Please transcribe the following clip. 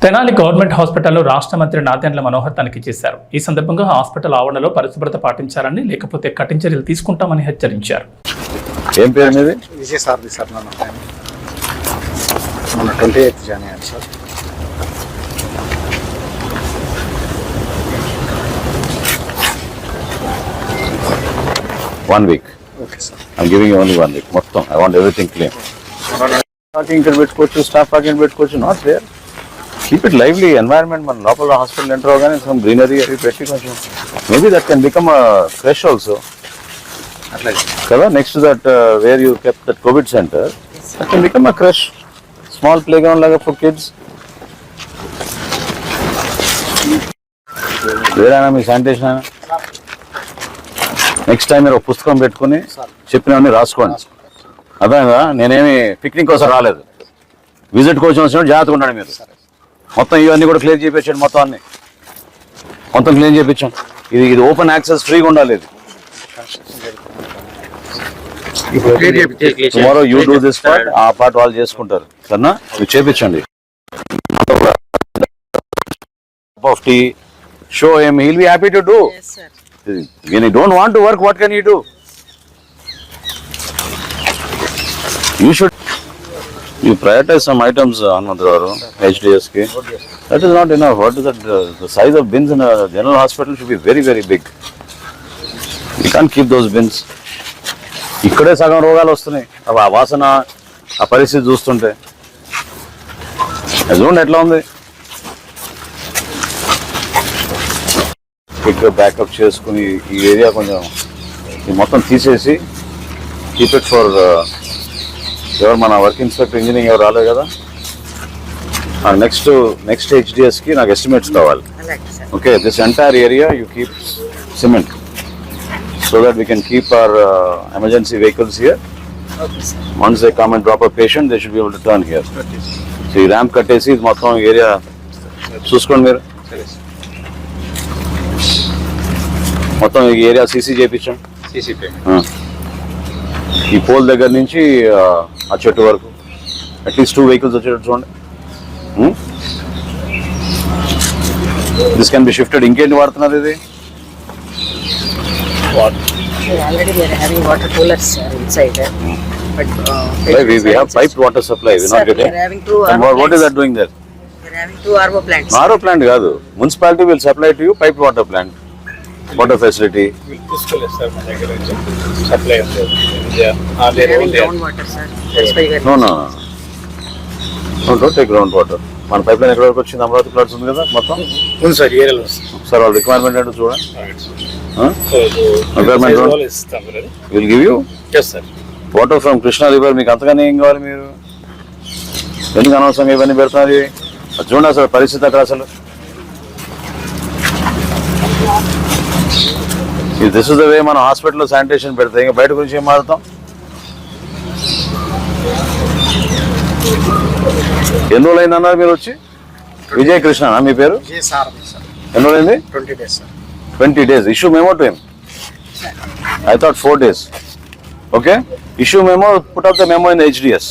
Tenali government హాస్పిటల్లో రాష్ట్ర మంత్రి నాదెండ్ల మనోహర్ తనిఖీ చేశారు ఈ సందర్భంగా హాస్పిటల్ ఆవరణలో పరిశుభ్రత పాటించాలని లేకపోతే కఠిన చర్యలు తీసుకుంటామని హెచ్చరించారు. ఏం పేరు మీది? విజయ్ సార్ నన్ను మొన్న twenty eighth sir. One week okay sir. I'm giving only one week మొత్తం ఐ వాంట్ ఎవ్రీథింగ్ క్లీన్ ఇక్కడ పెట్టుకోవచ్చు స్టాఫ్ పార్కింగ్ పెట్టుకోవచ్చు not there keep it lively environment మన లోపల హాస్పిటల్ ఎంటర్ అవగానే సమ్ గ్రీనరీ అవి పెట్టి కొంచెం maybe that can become fresh also కదా next that where you kept that covid centre that can become a creche small play ground లాగా for kids వేరేనా మీ శానిటేషన్ అయినా నెక్స్ట్ టైం మీరు ఒక పుస్తకం పెట్టుకుని చెప్పినవన్నీ రాసుకోండి. అర్థమైందా? నేనేమి పిక్నిక్ కోసం రాలేదు. విజిట్ కోసం వచ్చినప్పుడు జాగ్రత్తగా ఉన్నాడు మీరు. మొత్తం ఇవన్నీ కూడా క్లియర్ చేయించండి మొత్తం అన్ని మొత్తం క్లీన్ చేయించాం ఇది ఇది ఓపెన్ యాక్సెస్ ఫ్రీగా ఉండాలి ఇది. Tomorrow you do this part ఆ పార్ట్ వాళ్ళు చేసుకుంటారు. సరేనా? ఇవి చేపించండి. After show them he'll be happy to do Yes, sir. when you don't want to work what can you do? You prioritize some items Hanumanth garu హెచ్డిఎస్కి that is not in what is that size of bins in general hospital should be very very big you can keep those bins ఇక్కడే సగం రోగాలు వస్తున్నాయి. ఆ వాసన ఆ పరిస్థితి చూస్తుంటే. చూడండి ఎట్లా ఉంది. క్విక్ బ్యాకప్ చేసుకుని ఈ ఏరియా కొంచెం ఈ మొత్తం తీసేసి కీప్ ఇట్ ఫర్ ఎవరు మన వర్క్ ఇన్స్పెక్టర్ ఇంజనీరింగ్ ఎవరు రాలేదు కదా? నెక్స్ట్ నెక్స్ట్ హెచ్డిఎస్కి నాకు ఎస్టిమేట్స్ కావాలి. Okay this entire area you keep cement so that we can keep our emergency vehicles here okay sir once they come and drop a patient they should be able to turn here so ఈ ramp కట్టేసి ఇది మొత్తం area చూసుకోండి మీరు. సరే sir. మొత్తం ఈ area CC చేయించండి. సీసీ పే ఆ. ఈ పోల్ దగ్గర నుంచి ఆ, చెట్టు వరకు. అట్లీస్ట్ టూ వెహికల్స్ వచ్చేటట్టు చూడండి. దిస్ కెన్ బి షిఫ్టెడ్ ఇంకేంటి వాడుతున్నారు ఇది? ఆరో ప్లాంట్ కాదు. Municipality will supply to you pipe water plant water facility sir sir why no no no don't take ground water మన పైప్ లైన్ ఎక్కడ వరకు వచ్చింది? అమరావతి ప్లాట్స్ ఉంది కదా మొత్తం? ఉంది సార్ ఏరియాలో సార్ వాళ్ళ రిక్వైర్మెంట్ ఏంటో చూడండి. Will give you sir water from Krishna river మీకు అంతగానే ఏం కావాలి మీరు? ఎందుకు అనవసరంగా ఇవన్నీ పెడుతున్నారు? చూడండి అసలు పరిస్థితి అక్కడ అసలు. దిస్ ఇస్ ద వే మనం హాస్పిటల్లో శానిటేషన్ పెడితే. ఇంకా బయట గురించి ఏం మారుతాం? ఎన్ని రోజులు అయింది అన్నారు మీరు వచ్చి? విజయ్ కృష్ణ మీ పేరు? ఎన్ని రోజులైంది twenty days. Twenty days issue memo to. I thought four days okay issue memo put of the memo in HDS